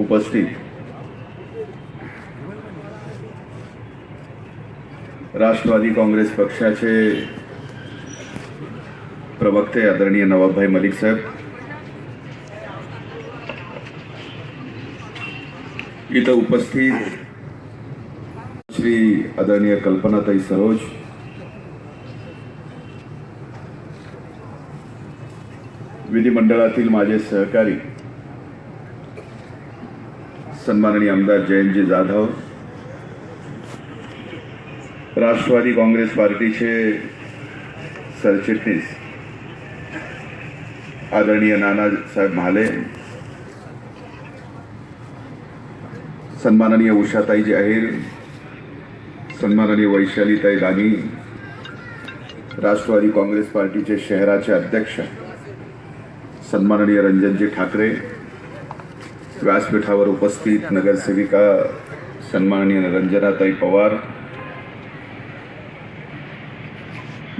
उपस्थित. राष्ट्रवादी काँग्रेस पक्षाचे प्रवक्ते आदरणीय नवाबभाई मलिक साहेब. इथं उपस्थित श्री आदरणीय कल्पनाताई सरोज. विधिमंडळातील माझे सहकारी. सन्माननीय आमदार जयंतजी जाधव राष्ट्रवादी काँग्रेस पार्टीचे सरचिटणीस आदरणीय नानासाहेब म्हाले सन्माननीय उषाताई अहिर सन्माननीय वैशालीताई दानी राष्ट्रवादी काँग्रेस पार्टीचे शहराचे अध्यक्ष सन्माननीय रंजनजी ठाकरे व्यासपीठावर उपस्थित नगरसेविका सन्माननीय रंजनाताई पवार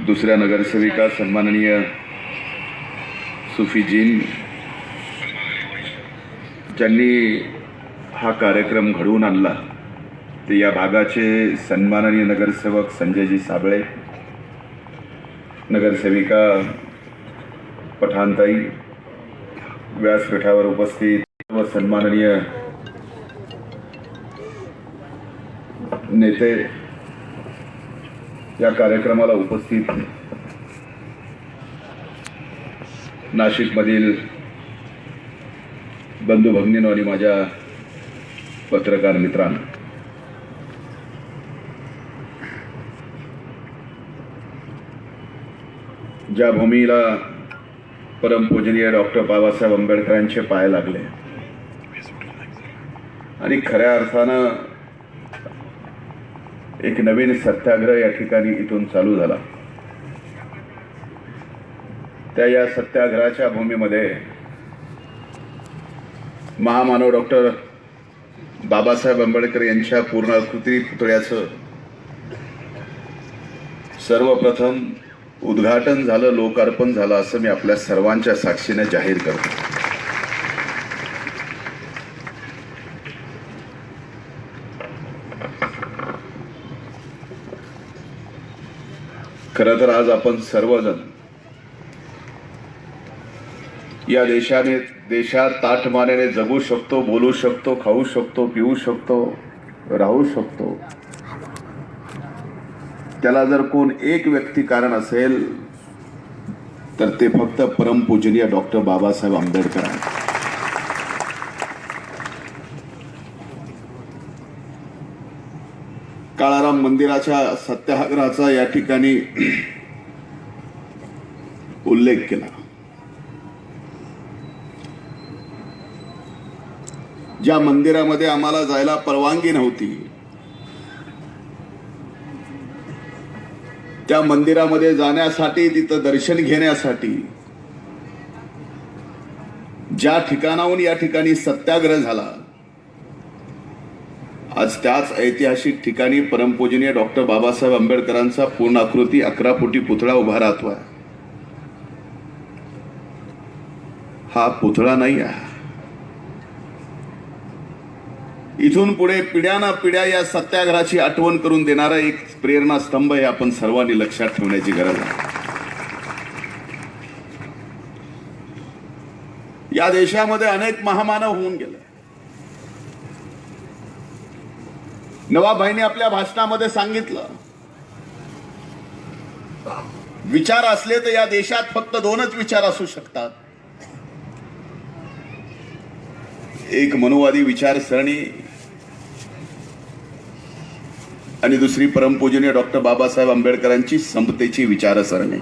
दुसऱ्या नगरसेविका सन्माननीय सुफीजीन ज्यांनी हा कार्यक्रम घडवून आणला ते या भागाचे सन्माननीय नगरसेवक संजयजी साबळे नगरसेविका पठाणताई व्यासपीठावर उपस्थित व सन्माननीय नेते या कार्यक्रमाला उपस्थित नाशिकमधील बंधू भगिनीनो आणि माझ्या पत्रकार मित्रांनो. ज्या भूमीला परमपूजनीय डॉक्टर बाबासाहेब आंबेडकरांचे पाय लागले आणि खऱ्या अर्थानं एक नवीन सत्याग्रह या ठिकाणी इथून चालू झाला. त्या या सत्याग्रहाच्या भूमीमध्ये महामानव डॉक्टर बाबासाहेब आंबेडकर यांच्या पूर्णाकृती पुतळ्याचं सर्वप्रथम उद्घाटन झालं लोकार्पण झालं असं मी आपल्या सर्वांच्या साक्षीने जाहीर करतो. खरं तर आज आपण सर्वजण या देशाने देशात ताटमानेने जगू शकतो बोलू शकतो खाऊ शकतो पिऊ शकतो राहू शकतो. त्याला जर कोण एक व्यक्ती कारण असेल तर ते फक्त परमपूजनीय डॉक्टर बाबासाहेब आंबेडकर आहेत. काळाराम मंदिराच्या सत्याग्रहाचा या ठिकाणी उल्लेख केला. ज्या मंदिरामध्ये आम्हाला जायला परवानगी नव्हती त्या मंदिरामध्ये जाण्यासाठी तिथं दर्शन घेण्यासाठी ज्या ठिकाणाहून या ठिकाणी सत्याग्रह झाला आज त्याच ऐतिहासिक ठिकाणी परमपूजनीय डॉक्टर बाबासाहेब आंबेडकरांचा पूर्ण आकृती अकरा फुटी पुतळा उभा राहतोय. हा पुतळा नाही आहे. इथून पुढे पिढ्याना पिढ्या या सत्याग्रहाची आठवण करून देणारा एक प्रेरणास्तंभ हे आपण सर्वांनी लक्षात ठेवण्याची गरज आहे. या देशामध्ये अनेक महामानव होऊन गेले. नवाबाईने आपल्या भाषणामध्ये सांगितलं. विचार असले तर या देशात फक्त दोनच विचार असू शकतात. एक मनोवादी विचारसरणी आणि दुसरी परमपूजनीय डॉक्टर बाबासाहेब आंबेडकरांची समतेची विचारसरणी.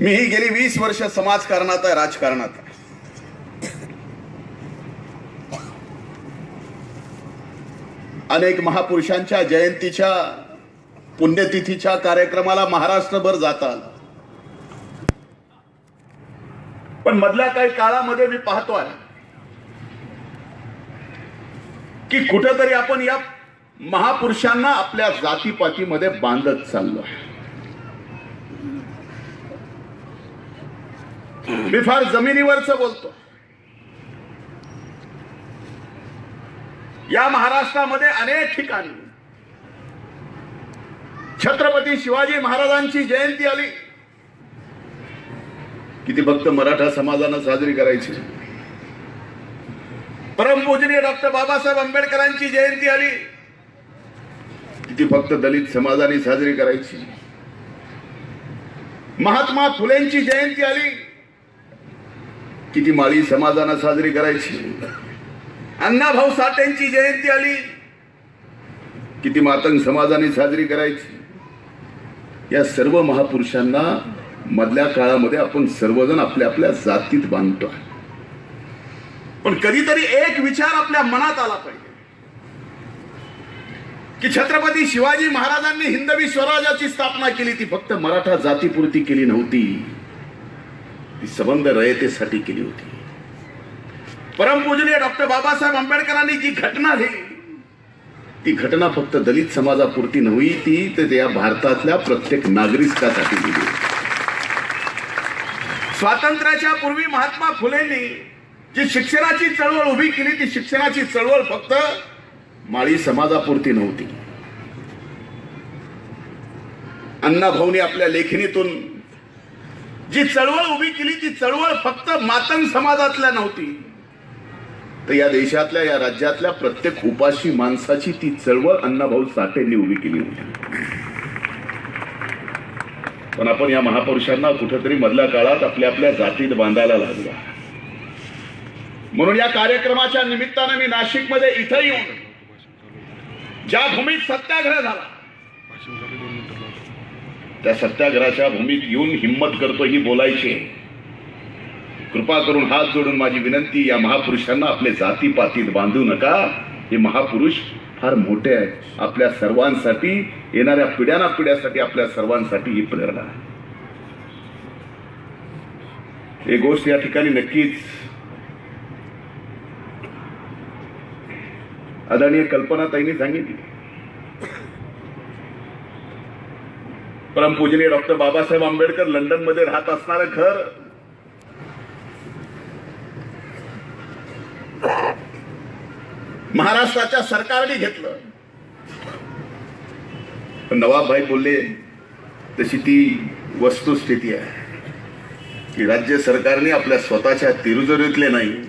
मीही गेली वीस वर्ष समाजकारणात आहे राजकारणात आहे. अनेक महापुरुषांच्या जयंतीच्या पुण्यतिथीच्या कार्यक्रमाला महाराष्ट्रभर जातात. पण मधल्या काही काळामध्ये मी पाहतोय की कुठंतरी आपण या महापुरुषांना आपल्या जातीपातीमध्ये बांधत चाललो मी फार जमिनीवरच बोलतो या महाराष्ट्रामध्ये अनेक ठिकाणी छत्रपती शिवाजी महाराजांची जयंती आली. किती फक्त मराठा समाजानं साजरी करायची. परमपूजनीय डॉक्टर बाबासाहेब आंबेडकरांची जयंती आली. किती फक्त दलित समाजाने साजरी करायची. महात्मा फुलेंची जयंती आली. किती माळी समाजानं साजरी करायची. अण्णाभाऊ साठेंची जयंती आली. किती मातंग समाजाने साजरी करायची. या सर्व महापुरुषांना मधल्या काळामध्ये आपण सर्वजण आपल्या आपल्या जातीत बांधतो पण कधीतरी एक विचार आपल्या मनात आला पाहिजे. की छत्रपती शिवाजी महाराजांनी हिंदवी स्वराज्याची स्थापना केली ती फक्त मराठा जातीपुरती केली नव्हती. ती सबंध रयतेसाठी केली होती. परमपूजनीय डॉक्टर बाबासाहेब आंबेडकरांनी जी घटना लिहिली ती घटना फक्त दलित समाजापुरती नव्हती ती तर या भारतातल्या प्रत्येक नागरिकासाठी दिली स्वातंत्र्याच्या पूर्वी महात्मा फुलेंनी जी शिक्षणाची चळवळ उभी केली ती शिक्षणाची चळवळ फक्त माळी समाजापुरती नव्हती. अण्णाभाऊनी आपल्या लेखणीतून जी चळवळ उभी केली ती चळवळ फक्त मातंग समाजातल्या नव्हती. तर या देशातल्या या राज्यातल्या प्रत्येक उपाशी माणसाची ती चळवळ अण्णाभाऊ साठेंनी उभी केली होती पण आपण या महापुरुषांना कुठेतरी मधल्या काळात आपल्या आपल्या जातीत बांधायला लागलो म्हणून या कार्यक्रमाच्या निमित्तानं मी नाशिकमध्ये इथं येऊन ज्या भूमीत सत्याग्रह झाला त्या सत्याग्रहाच्या भूमीत येऊन हिंमत करतो ही बोलायची आहे. कृपा करून हात जोडून माझी विनंती या महापुरुषांना आपले जाती पातीत बांधू नका. हे महापुरुष फार मोठे आहेत. आपल्या सर्वांसाठी येणाऱ्या पिढ्याना पिढ्यासाठी आपल्या सर्वांसाठी ही प्रेरणा आहे. एक गोष्ट या ठिकाणी नक्कीच आदरणीय कल्पनाताईंनी सांगितली. परमपूजनीय डॉक्टर बाबासाहेब आंबेडकर लंडनमध्ये राहत असणारं घर महाराष्ट्राच्या सरकारने घेतलं. पण नवाबभाई बोलले तशी ती वस्तुस्थिती आहे. की राज्य सरकारने आपल्या स्वतःच्या तिरुजरीतले नाही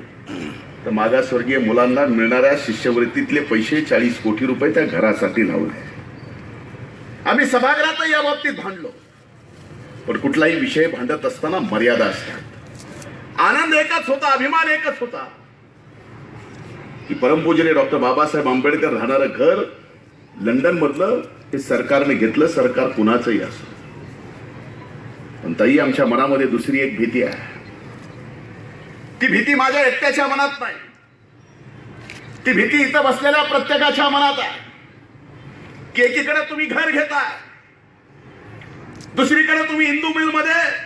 तर मागासवर्गीय मुलांना मिळणाऱ्या शिष्यवृत्तीतले पैसे चाळीस कोटी रुपये त्या घरासाठी लावले. आम्ही सभागृहात या बाबतीत भांडलो. पण कुठलाही विषय भांडत असताना मर्यादा असतात. आनंद एकच होता अभिमान एकच होता. की परमपूजने डॉक्टर बाबासाहेब आंबेडकर राहणारं घर लंडन मधलं हे सरकारने घेतलं सरकार कुणाचंही असं. पण ताई आमच्या मनामध्ये दुसरी एक भीती आहे. ती भीती माझ्या एकट्याच्या मनात नाही. ती भीती इथं बसलेल्या प्रत्येकाच्या मनात आहे. की एकीकडे तुम्ही घर घेताय दुसरीकडे तुम्ही हिंदू मिलमध्ये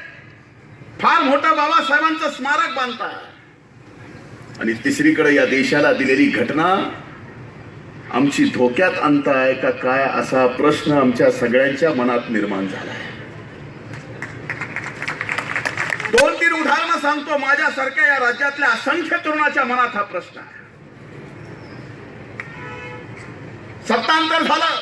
फार मोठं बाबासाहेबांचं स्मारक बांधताय. आणि तिसरीकडे या देशाला दिलेली घटना आमची धोक्यात आणताय का काय असा प्रश्न आमच्या सगळ्यांच्या मनात निर्माण झालाय. दोन तीन उदाहरणं सांगतो. माझ्यासारख्या या राज्यातल्या असंख्य तरुणाच्या मनात हा प्रश्न आहे. सत्तांतर झालं.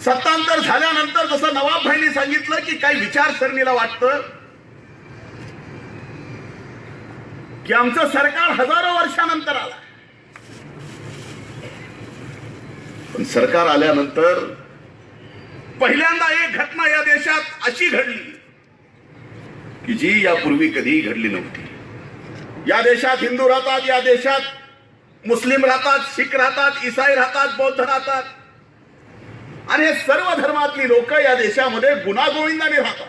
सत्तांतर झाल्यानंतर जसं नवाबभाईंनी सांगितलं की काही विचारसरणीला वाटतं की आमचं सरकार हजारो वर्षानंतर आला. पण सरकार आल्यानंतर पहिल्यांदा एक घटना या देशात अशी घडली की जी यापूर्वी कधीही घडली नव्हती. या देशात हिंदू राहतात या देशात मुस्लिम राहतात शीख राहतात इसाई राहतात बौद्ध राहतात. आणि हे सर्व धर्मातली लोक या देशामध्ये गुणागोविंदाने राहतात.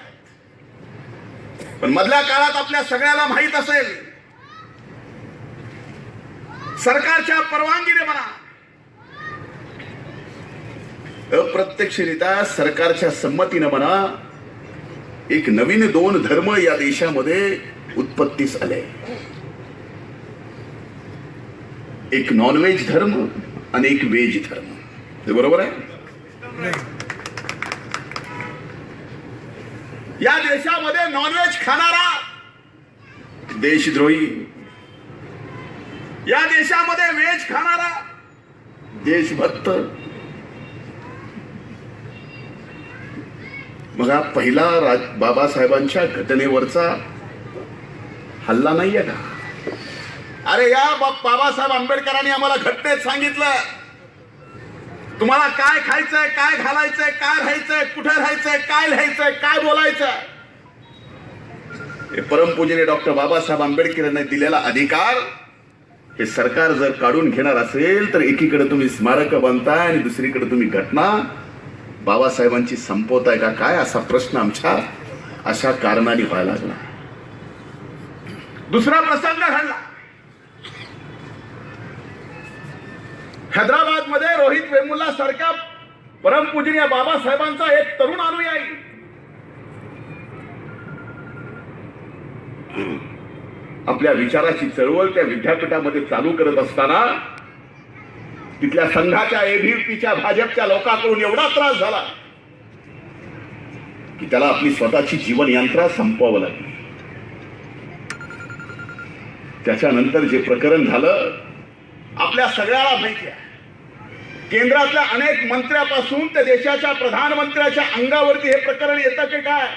पण मधल्या काळात आपल्या सगळ्याला माहीत असेल सरकारच्या परवानगीने म्हणा. अप्रत्यक्षरित्या सरकारच्या संमतीनं म्हणा एक नवीन दोन धर्म या देशामध्ये उत्पत्तीस आले एक नॉनव्हेज धर्म आणि एक व्हेज धर्म. हे बरोबर आहे? या देशामध्ये नॉनव्हेज खाणारा देशद्रोही या देशामध्ये वेज खाणारा देशभक्त. मग हा पहिला राज बाबासाहेबांच्या घटनेवरचा हल्ला नाहीये का? अरे या बा- बाबासाहेब आंबेडकरांनी आम्हाला घटनेत सांगितलं. तुम्हाला काय खायचंय काय घालायचंय काय राहायचंय कुठे राहायचंय काय लिहायचंय काय बोलायचंय? हे परमपूजने डॉक्टर बाबासाहेब आंबेडकर यांनी दिलेला अधिकार हे सरकार जर काढून घेणार असेल तर एकीकडे तुम्ही स्मारक बांधताय आणि दुसरीकडे तुम्ही घटना. बाबासाहेबांची संपवताय का? काय असा प्रश्न आमच्या अशा कारणाने व्हायला लागला. दुसरा प्रसंग घडला. हैदराबादमध्ये रोहित वेमुला सारख्या परमपूजनीय बाबासाहेबांचा एक तरुण अनुयायी. आपल्या विचाराची चळवळ त्या विद्यापीठामध्ये चालू करत असताना तिथल्या संघाच्या एबीपीच्या भाजपच्या लोकांकडून एवढा त्रास झाला की त्याला आपली स्वतःची जीवन यंत्रा संपवावं लागली. त्याच्यानंतर जे प्रकरण झालं आपल्या सगळ्याला माहिती आहे. केंद्रातल्या अनेक मंत्र्यापासून ते देशाच्या प्रधानमंत्र्याच्या अंगावरती हे प्रकरण येतं की काय?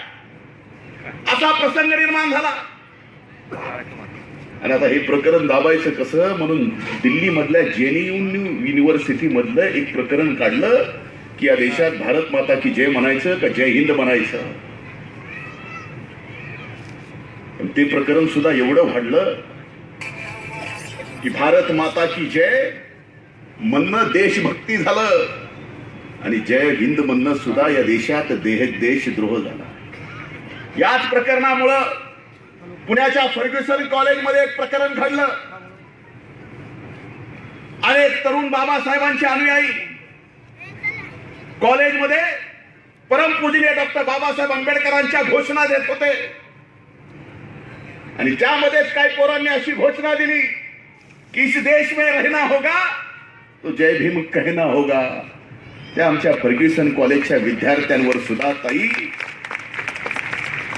असा प्रसंग निर्माण झाला. आणि आता हे प्रकरण दाबायचं कसं? म्हणून दिल्लीमधल्या जेएनयू युनिव्हर्सिटीमधलं एक प्रकरण काढलं की या देशात भारत माता की जय म्हणायचं का जय हिंद म्हणायचं? पण ते प्रकरण सुद्धा एवढं वाढलं की भारत माता की जय म्हणणं देशभक्ती झालं. आणि जय हिंद म्हणणं सुद्धा या देशात देह देशद्रोह झाला. याच प्रकरणामुळं पुण्याच्या फर्ग्युसन कॉलेजमध्ये एक प्रकरण घडलं. अनेक तरुण बाबासाहेबांचे अनुयायी. कॉलेजमध्ये परमपूजनीय डॉक्टर बाबासाहेब आंबेडकरांच्या घोषणा देत होते. आणि त्यामध्येच काही पोरांनी अशी घोषणा दिली की इस देश में रहना होगा तो जय भीम कहना होगा. त्या आमच्या फर्ग्युसन कॉलेजच्या विद्यार्थ्यांवर सुद्धा ताई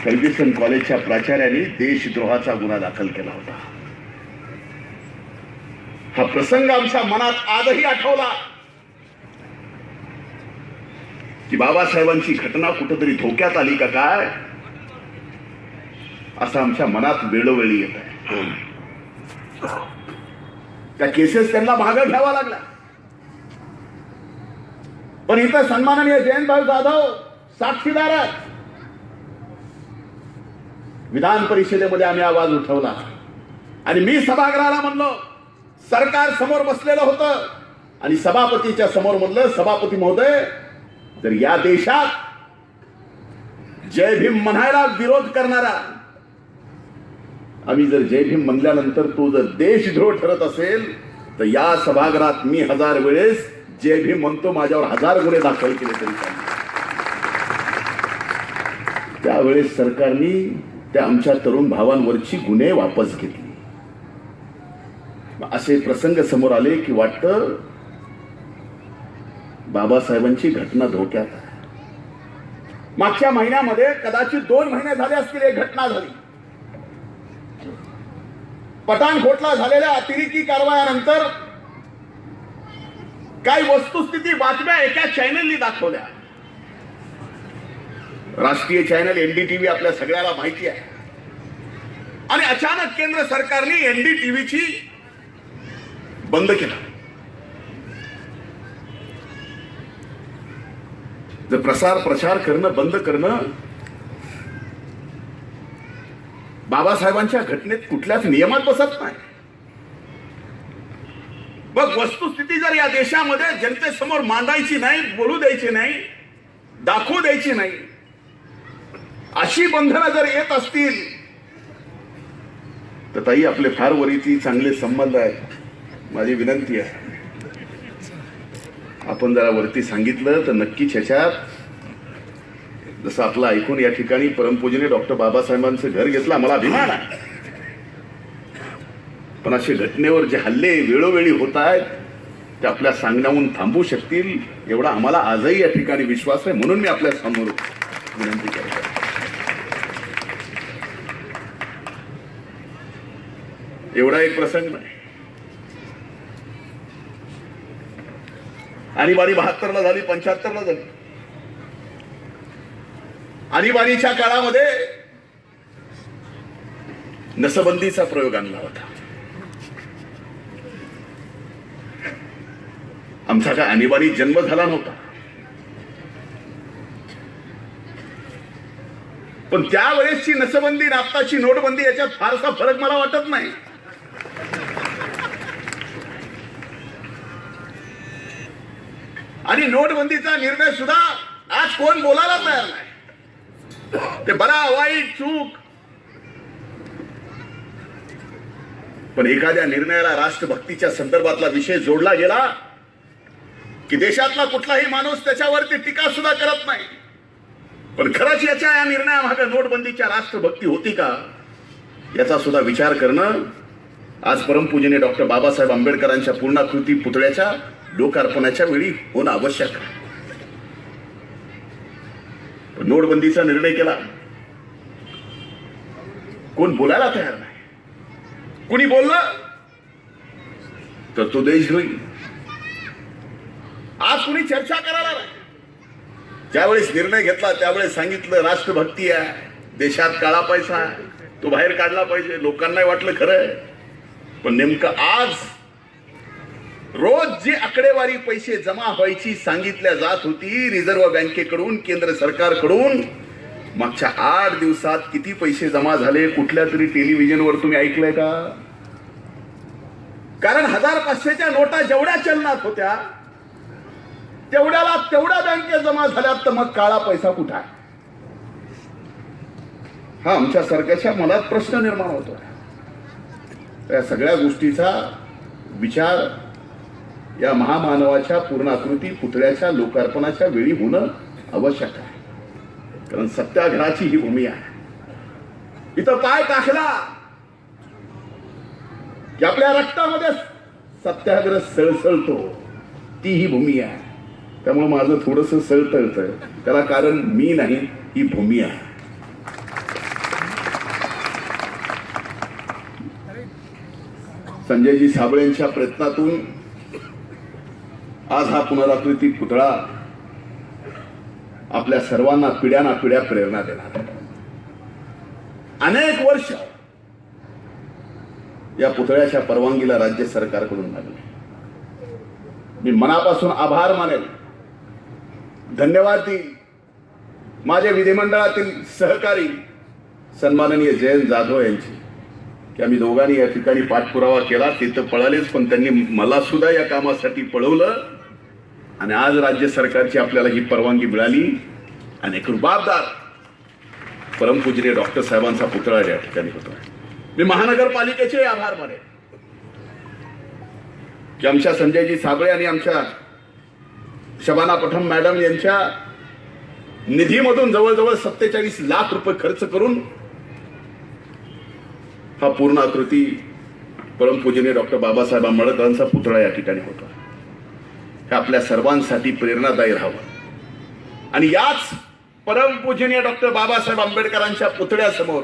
फर्ग्युसन कॉलेजच्या प्राचार्याने देशद्रोहाचा गुन्हा दाखल केला होता. हा प्रसंग आमच्या मनात आजही आठवला. की बाबासाहेबांची घटना कुठंतरी धोक्यात आली का काय? असं आमच्या मनात वेळोवेळी येत आहे. त्या केसेस त्यांना मागं घ्यावा लागला. पण इथं सन्माननीय जयंतभाऊ जाधव साक्षीदार आहेत. विधान परिषदेमध्ये आम्ही आवाज उठवला. आणि मी सभागृहाला म्हणलो सरकार समोर बसलेलं होतं. आणि सभापतीच्या समोर म्हणलं सभापती महोदय जर या देशात जय भीम म्हणायला विरोध करणारा आम्ही जर जय भीम म्हणल्यानंतर तो जर देशद्रोह ठरत असेल तर या सभागृहात मी हजार वेळेस जय भीम म्हणतो माझ्यावर हजार गुन्हे दाखल केले तरी त्यावेळेस सरकारनी त्या आमच्या तरुण भावांवरची गुन्हे वापस घेतली. असे प्रसंग समोर आले की वाटतं बाबासाहेबांची घटना धोक्यात आहे. मागच्या महिन्यामध्ये कदाचित दोन महिने झाले असतील एक घटना झाली. पठाणकोटला झालेल्या अतिरेकी कारवायानंतर काही वस्तुस्थिती बातम्या एका चॅनलनी दाखवल्या. राष्ट्रीय चॅनल एनडीटीव्ही आपल्या सगळ्याला माहिती आहे. आणि अचानक केंद्र सरकारने एनडीटीव्हीची बंद केला. जर प्रसार प्रचार करणं बंद करणं बाबासाहेबांच्या घटनेत कुठल्याच नियमात बसत नाही. मग वस्तुस्थिती जर या देशामध्ये जनतेसमोर मांडायची नाही बोलू द्यायची नाही दाखवू द्यायची नाही अशी बंधनं जर येत असतील तर ताई आपले फार वरीची चांगले संबंध आहेत. माझी विनंती आहे. आपण जरा वरती सांगितलं तर नक्कीच ह्याच्यात जसं आपलं ऐकून या ठिकाणी परमपूजनीय डॉक्टर बाबासाहेबांचं घर घेतलं मला अभिमान आहे. पण असे घटनेवर जे हल्ले वेळोवेळी होत आहेत ते आपल्या सांगण्याहून थांबू शकतील एवढा आम्हाला आजही या ठिकाणी विश्वास आहे म्हणून मी आपल्यासमोर विनंती करतो. एवढा एक प्रसंग नाही. आणीबाणी बहात्तरला झाली पंच्याहत्तर ला झाली. आणीबाणीच्या काळामध्ये नसबंदीचा प्रयोग आणला होता. आमचा काय आणीबाणी जन्म झाला नव्हता. पण त्यावेळेसची नसबंदी आणि आत्ताची नोटबंदी याच्यात फारसा फरक मला वाटत नाही. आणि नोटबंदीचा निर्णय सुद्धा आज कोण बोलायला तयार नाही. ते बरा वाईट चूक. पण एखाद्या निर्णयाला राष्ट्रभक्तीच्या संदर्भातला विषय जोडला गेला की देशातला कुठलाही माणूस त्याच्यावरती टीका सुद्धा करत नाही. पण खरंच याच्या या निर्णयामागे नोटबंदीच्या राष्ट्रभक्ती होती का याचा सुद्धा विचार करणं आज परमपूजनीय डॉक्टर बाबासाहेब आंबेडकरांच्या पूर्णाकृती पुतळ्याच्या लोकार्पणाच्या वेळी होणं आवश्यक नोटबंदीचा निर्णय केला. कोण बोलायला तयार नाही. कुणी बोललं? तर तो देश होईल आज कुणी चर्चा करायला नाही. ज्यावेळेस निर्णय घेतला त्यावेळेस सांगितलं राष्ट्रभक्ती आहे. देशात काळा पैसा आहे. तो बाहेर काढला पाहिजे. लोकांनाही वाटलं खरं आहे. पण नेमकं आज रोज जी आकडेवारी पैसे जमा व्हायची सांगितल्या जात होती रिझर्व्ह बँकेकडून केंद्र सरकारकडून मागच्या आठ दिवसात किती पैसे जमा झाले कुठल्या तरी टेलिव्हिजनवर तुम्ही ऐकलंय का? कारण हजार पाचशेच्या नोटा जेवढ्या चलनात होत्या तेवढ्याला तेवढ्या बँकेत जमा झाल्यात तर मग काळा पैसा कुठं आहे? हा आमच्या सरकारच्या मनात प्रश्न निर्माण होतो या सगळ्या गोष्टीचा विचार या महामानवाच्या पूर्णाकृती पुतळ्याच्या लोकार्पणाच्या वेळी होणं आवश्यक आहे. कारण सत्याग्रहाची ही भूमी आहे. इथं पाय टाकला की आपल्या रक्तामध्ये सत्याग्रह सळसळतो. ती ही भूमी आहे. त्यामुळे माझं थोडस सळतळतंय. त्याला कारण मी नाही ही भूमी आहे. संजयजी साबळेंच्या प्रयत्नातून आज हा पुनराकृती पुतळा आपल्या सर्वांना पिढ्याना पिढ्या प्रेरणा देणार आहे. अनेक वर्ष या पुतळ्याच्या परवानगीला राज्य सरकारकडून लागले. मी मनापासून आभार मानेल धन्यवाद देईल माझ्या विधिमंडळातील सहकारी सन्माननीय जयंत जाधव यांची की आम्ही दोघांनी या ठिकाणी पाठपुरावा केला. ते तर पळालेच पण त्यांनी मला सुद्धा या कामासाठी पळवलं. आणि आज राज्य सरकारची आपल्याला ही परवानगी मिळाली आणि एक रुबाबदार परमपूजनीय डॉक्टर साहेबांचा पुतळा या ठिकाणी होतो. मी महानगरपालिकेचे आभार मानेन. की आमच्या संजयजी साबळे आणि आमच्या शबाना पठम मॅडम यांच्या निधीमधून जवळजवळ सत्तेचाळीस लाख रुपये खर्च करून हा पूर्ण आकृती परमपूजनीय डॉक्टर बाबासाहेब आंबेडकरांचा पुतळा या ठिकाणी होता. हे आपल्या सर्वांसाठी प्रेरणादायी राहावं. आणि याच परमपूजनीय डॉक्टर बाबासाहेब आंबेडकरांच्या पुतळ्यासमोर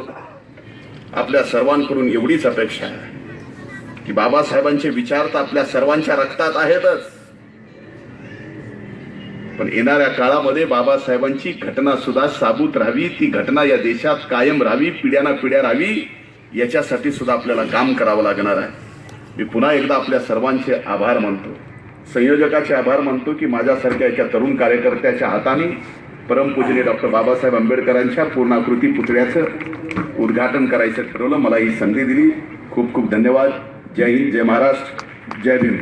आपल्या सर्वांकडून एवढीच अपेक्षा आहे की बाबासाहेबांचे विचार तर आपल्या सर्वांच्या रक्तात आहेतच. पण येणाऱ्या काळामध्ये बाबासाहेबांची घटना सुद्धा साबूत राहावी ती घटना या देशात कायम राहावी पिढ्याना पिढ्या राहावी याच्यासाठी सुद्धा आपल्याला काम करावं लागणार आहे. मी पुन्हा एकदा आपल्या सर्वांचे आभार मानतो. संयोजकाचे आभार मानतो की माझ्यासारख्या एका तरुण कार्यकर्त्याच्या हाताने परमपूजनी डॉक्टर बाबासाहेब आंबेडकरांच्या पूर्णाकृती पुतळ्याचं उद्घाटन करायचं ठरवलं. मला ही संधी दिली. खूप खूप धन्यवाद. जय हिंद जय महाराष्ट्र जय भीम.